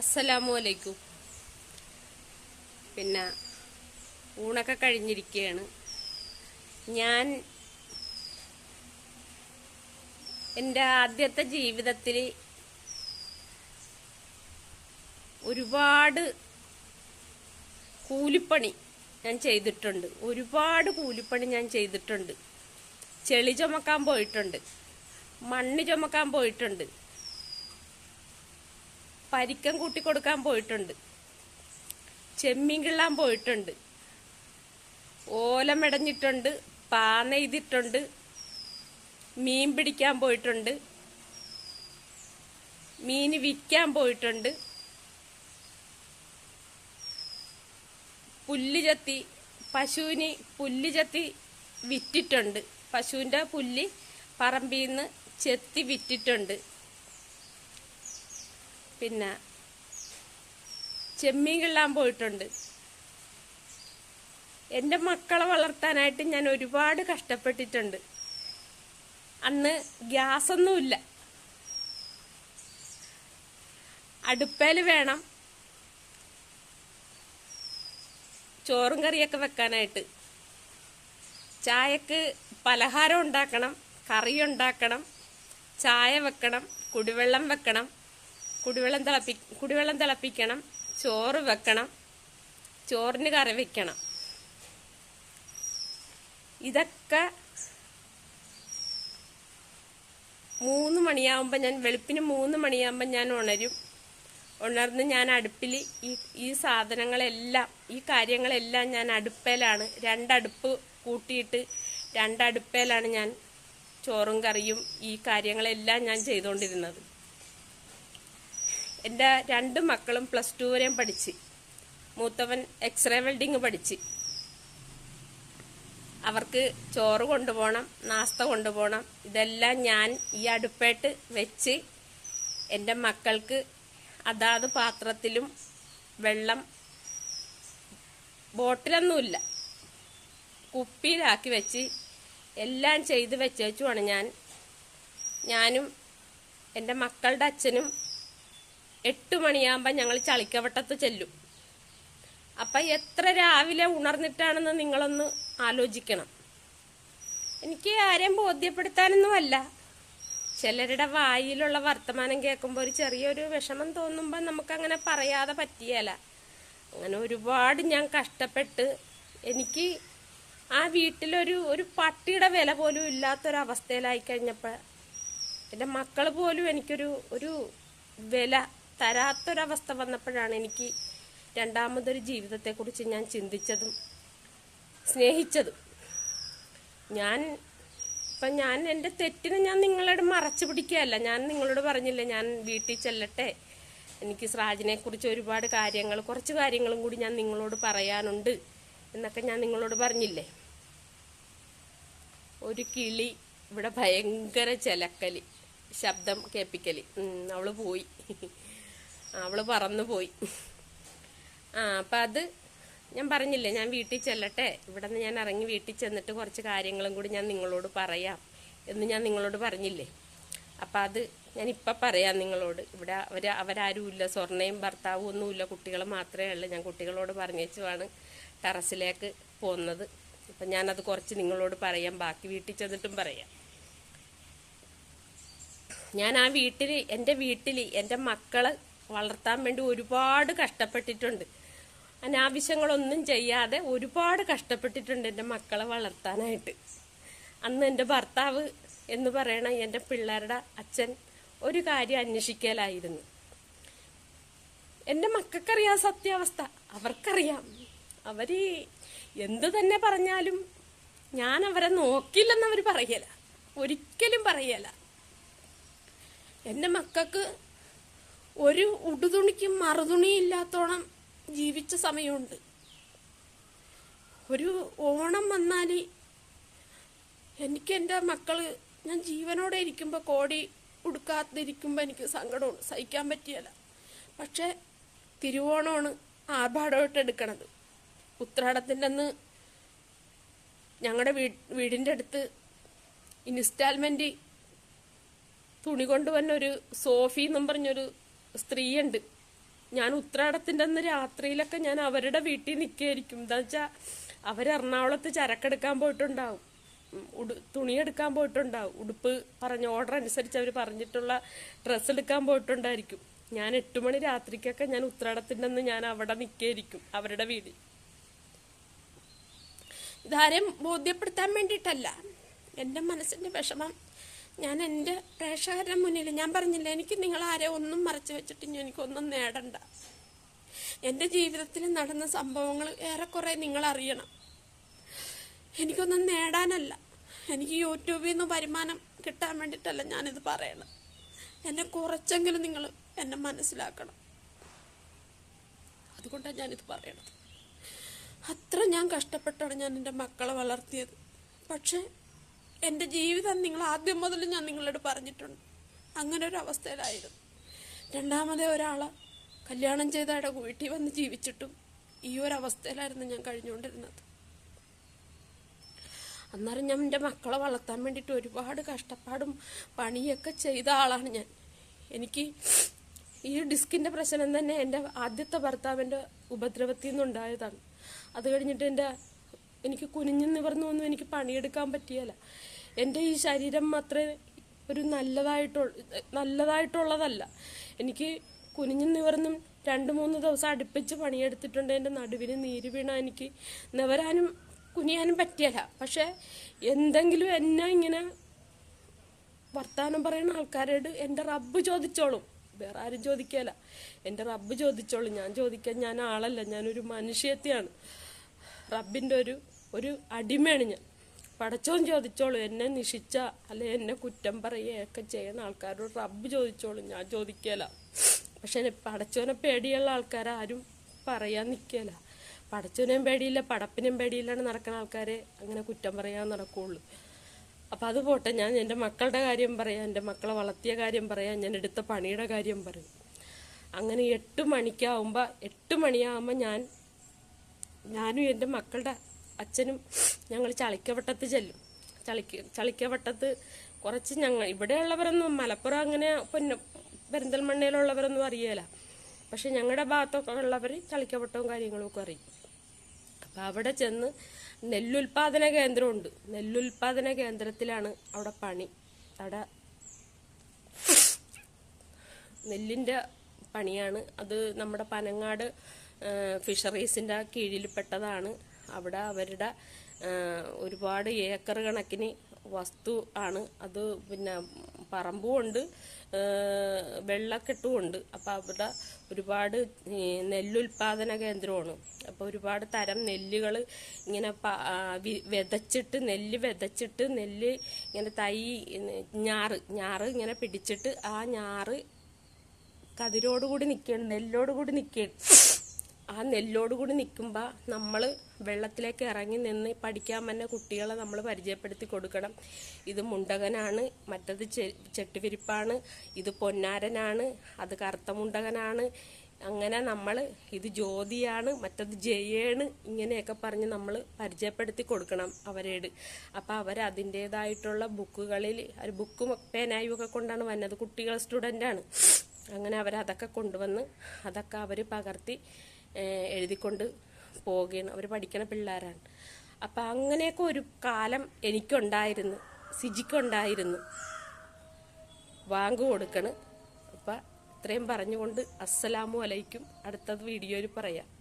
അസ്സലാമു അലൈക്കും. പിന്നെ ഊണൊക്കെ കഴിഞ്ഞിരിക്കുകയാണ് ഞാൻ എന്റെ ആദ്യത്തെ ജീവിതത്തിൽ ഒരുപാട് കൂലിപ്പണി ഞാൻ ചെയ്തിട്ടുണ്ട്. ഒരുപാട് കൂലിപ്പണി ഞാൻ ചെയ്തിട്ടുണ്ട്. ചെളി ചുമക്കാൻ പോയിട്ടുണ്ട്. മണ്ണ് ചുമക്കാൻ പോയിട്ടുണ്ട്. പരിക്കം കൂട്ടി കൊടുക്കാൻ പോയിട്ടുണ്ട്. ചെമ്മീൻ കിള്ളാൻ പോയിട്ടുണ്ട്. ഓല മെടഞ്ഞിട്ടുണ്ട് പാ മീൻ പിടിക്കാൻ പോയിട്ടുണ്ട്. മീൻ വിൽക്കാൻ പോയിട്ടുണ്ട്. പുല്ല് ചത്തി പശുവിന് പുല്ല് ചത്തി വിറ്റിട്ടുണ്ട്. പശുവിന്റെ പുല്ല് പറമ്പിൽ നിന്ന് ചെത്തി വിറ്റിട്ടുണ്ട്. പിന്നെ ചെമ്മീൻ കിള്ളാൻ പോയിട്ടുണ്ട്. എന്റെ മക്കളെ വളർത്താനായിട്ട് ഞാൻ ഒരുപാട് കഷ്ടപ്പെട്ടിട്ടുണ്ട്. അന്ന് ഗ്യാസൊന്നുമില്ല. അടുപ്പേൽ വേണം ചോറും കറിയൊക്കെ വെക്കാനായിട്ട്. ചായക്ക് പലഹാരം ഉണ്ടാക്കണം കറി ഉണ്ടാക്കണം ചായ വെക്കണം കുടിവെള്ളം വെക്കണം. കുടിവെള്ളം തിളപ്പി കുടിവെള്ളം തിളപ്പിക്കണം ചോറ് വെക്കണം ചോറിന് കറി വെക്കണം. ഇതൊക്കെ മൂന്ന് മണിയാവുമ്പോൾ ഞാൻ വെളുപ്പിന് മൂന്ന് മണിയാവുമ്പോൾ ഞാൻ ഉണരും. ഉണർന്ന് ഞാൻ അടുപ്പിൽ ഈ ഈ സാധനങ്ങളെല്ലാം ഈ കാര്യങ്ങളെല്ലാം ഞാൻ അടുപ്പേലാണ്. രണ്ടടുപ്പ് കൂട്ടിയിട്ട് രണ്ടടുപ്പേലാണ് ഞാൻ ചോറും കറിയും ഈ കാര്യങ്ങളെല്ലാം ഞാൻ ചെയ്തുകൊണ്ടിരുന്നത് എന്റെ രണ്ട് മക്കളും പ്ലസ് ടു വരെയും പഠിച്ച്. മൂത്തവൻ എക്സ്റേ വെൽഡിങ് പഠിച്ച്. അവർക്ക് ചോറ് കൊണ്ടുപോകണം നാസ്ത കൊണ്ടുപോകണം. ഇതെല്ലാം ഞാൻ ഈ അടുപ്പേട്ട് വെച്ച് എന്റെ മക്കൾക്ക് അതാത് പാത്രത്തിലും വെള്ളം ബോട്ടിലൊന്നുമില്ല. കുപ്പിയിലാക്കി വെച്ച് എല്ലാം ചെയ്ത് വെച്ചേച്ചുമാണ് ഞാൻ. ഞാനും എന്റെ മക്കളുടെ അച്ഛനും എട്ട് മണിയാകുമ്പോൾ ഞങ്ങൾ ചളിക്കവട്ടത്ത് ചെല്ലും. അപ്പം എത്ര രാവിലെ ഉണർന്നിട്ടാണെന്ന് നിങ്ങളൊന്ന് ആലോചിക്കണം. എനിക്ക് ആരെയും ബോധ്യപ്പെടുത്താനൊന്നുമല്ല. ചിലരുടെ വായിലുള്ള വർത്തമാനം കേൾക്കുമ്പോൾ ഒരു ചെറിയൊരു വിഷമം തോന്നുമ്പോൾ നമുക്കങ്ങനെ പറയാതെ പറ്റിയല്ല അങ്ങനെ ഒരുപാട് ഞാൻ കഷ്ടപ്പെട്ട് എനിക്ക് ആ വീട്ടിലൊരു ഒരു പട്ടിയുടെ വില പോലും ഇല്ലാത്തൊരവസ്ഥയിലായി കഴിഞ്ഞപ്പോൾ എന്റെ മക്കൾ പോലും എനിക്കൊരു ഒരു വില തരാത്തൊരവസ്ഥ വന്നപ്പോഴാണ് എനിക്ക് രണ്ടാമതൊരു ജീവിതത്തെക്കുറിച്ച് ഞാൻ ചിന്തിച്ചതും സ്നേഹിച്ചതും. ഞാൻ ഇപ്പം ഞാൻ എന്റെ തെറ്റിന് ഞാൻ നിങ്ങളോട് മറച്ചു പിടിക്കുകയല്ല. ഞാൻ നിങ്ങളോട് പറഞ്ഞില്ലേ ഞാൻ വീട്ടിൽ ചെല്ലട്ടെ. എനിക്ക് സ്രാജിനെ കുറിച്ച് ഒരുപാട് കാര്യങ്ങൾ കുറച്ച് കാര്യങ്ങളും കൂടി ഞാൻ നിങ്ങളോട് പറയാനുണ്ട് എന്നൊക്കെ ഞാൻ നിങ്ങളോട് പറഞ്ഞില്ലേ? ഒരു കിളി ഇവിടെ ഭയങ്കര ചിലക്കലി ശബ്ദം കേൾപ്പിക്കലി ഉം, അവൾ പോയി. അവൾ പറന്നു പോയി. ആ അപ്പം അത് ഞാൻ പറഞ്ഞില്ലേ ഞാൻ വീട്ടിൽ ചെല്ലട്ടെ. ഇവിടെ നിന്ന് ഞാൻ ഇറങ്ങി വീട്ടിൽ ചെന്നിട്ട് കുറച്ച് കാര്യങ്ങളും കൂടി ഞാൻ നിങ്ങളോട് പറയാം എന്ന് ഞാൻ നിങ്ങളോട് പറഞ്ഞില്ലേ. അപ്പം അത് ഞാൻ ഇപ്പം പറയാം നിങ്ങളോട്. ഇവിടെ അവർ അവരാരുമില്ല സ്വർണയും ഭർത്താവും ഒന്നുമില്ല കുട്ടികൾ മാത്രമേ ഉള്ളൂ. ഞാൻ കുട്ടികളോട് പറഞ്ഞേച്ചുമാണ് ടെറസിലേക്ക് പോകുന്നത് അപ്പം ഞാനത് കുറച്ച് നിങ്ങളോട് പറയാം ബാക്കി വീട്ടിൽ ചെന്നിട്ടും പറയാം. ഞാൻ ആ വീട്ടിൽ എന്റെ വീട്ടിൽ എന്റെ മക്കളെ വളർത്താൻ വേണ്ടി ഒരുപാട് കഷ്ടപ്പെട്ടിട്ടുണ്ട്. അനാവശ്യങ്ങളൊന്നും ചെയ്യാതെ ഒരുപാട് കഷ്ടപ്പെട്ടിട്ടുണ്ട് എന്റെ മക്കളെ വളർത്താനായിട്ട്. അന്ന് എന്റെ ഭർത്താവ് എന്ന് പറയണ എന്റെ പിള്ളേരുടെ അച്ഛൻ ഒരു കാര്യം അന്വേഷിക്കലായിരുന്നു. എന്റെ മക്കൾക്കറിയാം സത്യാവസ്ഥ. അവർക്കറിയാം. അവർ എന്തു തന്നെ പറഞ്ഞാലും ഞാൻ അവരെ നോക്കില്ലെന്ന് പറയല. ഒരിക്കലും പറയല. എന്റെ മക്കൾക്ക് ഒരു ഉടുതുണിക്കും മറുതുണിയില്ലാത്തോളം ജീവിച്ച സമയമുണ്ട്. ഒരു ഓണം വന്നാൽ എനിക്ക് എന്റെ മക്കൾ ഞാൻ ജീവനോടെ ഇരിക്കുമ്പോൾ കോടി ഉടുക്കാതിരിക്കുമ്പോൾ എനിക്ക് സങ്കടമാണ് സഹിക്കാൻ പറ്റിയല്ല. പക്ഷേ തിരുവോണമാണ് ആർഭാടമായിട്ട് എടുക്കണത്. ഉത്രാടത്തിന്റെ അന്ന് ഞങ്ങളുടെ വീ വീടിന്റെ അടുത്ത് ഇൻസ്റ്റാൾമെന്റ് തുണി കൊണ്ടുവന്നൊരു സോഫി എന്നും പറഞ്ഞൊരു സ്ത്രീയുണ്ട്. ഞാൻ ഉത്രാടത്തിന്റെ അന്ന് രാത്രിയിലൊക്കെ ഞാൻ അവരുടെ വീട്ടിൽ നിൽക്കുകയായിരിക്കും. എന്താ വെച്ചാൽ അവർ എറണാകുളത്ത് ചരക്കെടുക്കാൻ പോയിട്ടുണ്ടാവും. ഉടു തുണിയെടുക്കാൻ പോയിട്ടുണ്ടാവും. ഉടുപ്പ് പറഞ്ഞ ഓർഡർ അനുസരിച്ച് അവർ പറഞ്ഞിട്ടുള്ള ഡ്രസ്സ് എടുക്കാൻ പോയിട്ടുണ്ടായിരിക്കും. ഞാൻ എട്ട് മണി രാത്രിക്കൊക്കെ ഞാൻ ഉത്രാടത്തിന്റെ അന്ന് ഞാൻ അവിടെ നിൽക്കുകയായിരിക്കും അവരുടെ വീട്. ഇതാരെയും ബോധ്യപ്പെടുത്താൻ വേണ്ടിയിട്ടല്ല. എന്റെ മനസ്സിന്റെ വിഷമം ഞാൻ എന്റെ പ്രേക്ഷകരുടെ മുന്നിൽ ഞാൻ പറഞ്ഞില്ല എനിക്ക് നിങ്ങൾ ആരെ ഒന്നും മറച്ചു വെച്ചിട്ട് എനിക്കൊന്നും നേടണ്ട. എന്റെ ജീവിതത്തിൽ നടന്ന സംഭവങ്ങൾ ഏറെക്കുറെ നിങ്ങളറിയണം. എനിക്കൊന്നും നേടാനല്ല. എനിക്ക് യൂട്യൂബിൽ നിന്ന് വരുമാനം കിട്ടാൻ വേണ്ടിയിട്ടല്ല ഞാനിത് പറയണം എന്നെ കുറച്ചെങ്കിലും നിങ്ങൾ എന്നെ മനസ്സിലാക്കണം. അതുകൊണ്ടാണ് ഞാനിത് പറയണത്. അത്ര ഞാൻ കഷ്ടപ്പെട്ടാണ് ഞാൻ എന്റെ മക്കളെ വളർത്തിയത്. പക്ഷേ എന്റെ ജീവിതം നിങ്ങൾ ആദ്യം മുതൽ ഞാൻ നിങ്ങളോട് പറഞ്ഞിട്ടുണ്ട്. അങ്ങനെ ഒരു അവസ്ഥയിലായിരുന്നു. രണ്ടാമതേ ഒരാളെ കല്യാണം ചെയ്ത അവിടെ വീട്ടിൽ വന്ന് ജീവിച്ചിട്ടും ഈ ഒരു അവസ്ഥയിലായിരുന്നു ഞാൻ കഴിഞ്ഞുകൊണ്ടിരുന്നത്. അന്നേരം ഞാൻ എന്റെ മക്കളെ വളർത്താൻ വേണ്ടിയിട്ട് ഒരുപാട് കഷ്ടപ്പാടും പണിയൊക്കെ ചെയ്ത ആളാണ് ഞാൻ. എനിക്ക് ഈ ഡിസ്കിന്റെ പ്രശ്നം തന്നെ എന്റെ ആദ്യത്തെ ഭർത്താവിന്റെ ഉപദ്രവത്തിൽ നിന്നുണ്ടായതാണ്. അത് കഴിഞ്ഞിട്ട് എന്റെ എനിക്ക് കുനിഞ്ഞു നിവർന്നൊന്നും എനിക്ക് പണിയെടുക്കാൻ പറ്റിയല്ല. എന്റെ ഈ ശരീരം മാത്രമേ ഒരു നല്ലതായിട്ടുള്ള നല്ലതായിട്ടുള്ളതല്ല. എനിക്ക് കുനിഞ്ഞു നിവർന്നും രണ്ട് മൂന്ന് ദിവസം അടുപ്പിച്ച് പണിയെടുത്തിട്ടുണ്ട്. എന്റെ നടുവിന് നീര് വീണ എനിക്ക് നിവരാനും കുനിയാനും പറ്റിയല്ല. പക്ഷെ എന്തെങ്കിലും എന്നെ ഇങ്ങനെ വർത്താനം പറയുന്ന ആൾക്കാരോട് എന്റെ റബ്ബ് ചോദിച്ചോളും. വേറെ ആരും ചോദിക്കല. എന്റെ റബ്ബ് ചോദിച്ചോളും. ഞാൻ ചോദിക്കാൻ ഞാൻ ആളല്ല. ഞാനൊരു മനുഷ്യത്തെയാണ്. റബ്ബിന്റെ ഒരു ഒരു അടിമയാണ് ഞാൻ. പടച്ചോൻ ചോദിച്ചോളൂ എന്നെ നിഷിച്ച അല്ലെ എന്നെ കുറ്റം പറയുകയൊക്കെ ചെയ്യുന്ന ആൾക്കാരോട് റബ്ബ് ചോദിച്ചോളൂ ഞാൻ ചോദിക്കല. പക്ഷെ പടച്ചോനെ പേടിയുള്ള ആൾക്കാരും പറയാൻ നിൽക്കല പടച്ചോനെയും പേടിയില്ല പടപ്പിനെയും പേടിയില്ലാണ് നടക്കുന്ന ആൾക്കാരെ അങ്ങനെ കുറ്റം പറയാൻ നടക്കുള്ളൂ. അപ്പം അത് പോട്ടെ ഞാൻ എന്റെ മക്കളുടെ കാര്യം പറയാം എന്റെ മക്കളെ വളർത്തിയ കാര്യം പറയാം ഞാൻ എടുത്ത പണിയുടെ കാര്യം പറയും. അങ്ങനെ എട്ട് മണിക്കാവുമ്പോൾ എട്ട് മണിയാകുമ്പോൾ ഞാൻ ഞാനും എന്റെ മക്കളുടെ അച്ഛനും ഞങ്ങൾ ചളിക്കവട്ടത്ത് ചെല്ലും. ചളിക്ക ചളിക്കവട്ടത്ത് കുറച്ച് ഞങ്ങൾ ഇവിടെയുള്ളവരൊന്നും മലപ്പുറം അങ്ങനെ പൊന്ന പെരിന്തൽമണ്ണയിലുള്ളവരൊന്നും അറിയേല. പക്ഷെ ഞങ്ങളുടെ ഭാഗത്തൊക്കെ ഉള്ളവർ ചളിക്കവട്ടവും കാര്യങ്ങളും ഒക്കെ അറിയും. അപ്പം അവിടെ ചെന്ന് നെല്ലുൽപാദന കേന്ദ്രമുണ്ട്. നെല്ലുൽപാദന കേന്ദ്രത്തിലാണ് അവിടെ പണി. അവിടെ നെല്ലിന്റെ പണിയാണ്. അത് നമ്മുടെ പനങ്ങാട് ഫിഷറീസിന്റെ കീഴിൽപ്പെട്ടതാണ്. അവിടെ അവരുടെ ഒരുപാട് ഏക്കർ കണക്കിന് വസ്തു ആണ്. അത് പിന്നെ പറമ്പും ഉണ്ട് ആ, വെള്ളക്കെട്ടും ഉണ്ട്. അപ്പോൾ അവിടെ ഒരുപാട് നെല്ലുൽപാദന കേന്ദ്രമാണ്. അപ്പോൾ ഒരുപാട് തരം നെല്ലുകൾ ഇങ്ങനെ വിതച്ചിട്ട് നെല്ല് വിതച്ചിട്ട് നെല്ല് ഇങ്ങനെ തൈ ഞാറ് ഞാറ് ഇങ്ങനെ പിടിച്ചിട്ട് ആ ഞാറ് കതിരോടുകൂടി നിൽക്കുകയാണ് നെല്ലോടുകൂടി നിൽക്കുകയാണ് ആ നെല്ലോടുകൂടി നിൽക്കുമ്പോൾ നമ്മൾ വെള്ളത്തിലേക്ക് ഇറങ്ങി നിന്ന് പഠിക്കാൻ വന്ന കുട്ടികളെ നമ്മൾ പരിചയപ്പെടുത്തി കൊടുക്കണം. ഇത് മുണ്ടകനാണ് മറ്റത് ചെ- ചെട്ടുവിരിപ്പാണ് ഇത് പൊന്നാരനാണ് അത് കറുത്ത മുണ്ടകനാണ്. അങ്ങനെ നമ്മൾ ഇത് ജ്യോതിയാണ് മറ്റത് ജയാണ് ഇങ്ങനെയൊക്കെ പറഞ്ഞ് നമ്മൾ പരിചയപ്പെടുത്തി കൊടുക്കണം അവരോട്. അപ്പോൾ അവർ അതിന്റേതായിട്ടുള്ള ബുക്കുകളിൽ ഒരു ബുക്കും പേനായും ഒക്കെ കൊണ്ടാണ് വന്നത്. കുട്ടികൾ സ്റ്റുഡന്റാണ്. അങ്ങനെ അവരതൊക്കെ കൊണ്ടുവന്ന് അതൊക്കെ അവർ പകർത്തി എഴുതിക്കൊണ്ട് പോവുകയാണ് അവർ പഠിക്കണ പിള്ളേരാണ്. അപ്പം അങ്ങനെയൊക്കെ ഒരു കാലം എനിക്കുണ്ടായിരുന്നു. സിജിക്കുണ്ടായിരുന്നു. വാങ്ക് കൊടുക്കണം. അപ്പം ഇത്രയും പറഞ്ഞുകൊണ്ട് അസ്സലാമു അലൈക്കും. അടുത്തത് വീഡിയോയിൽ പറയാം.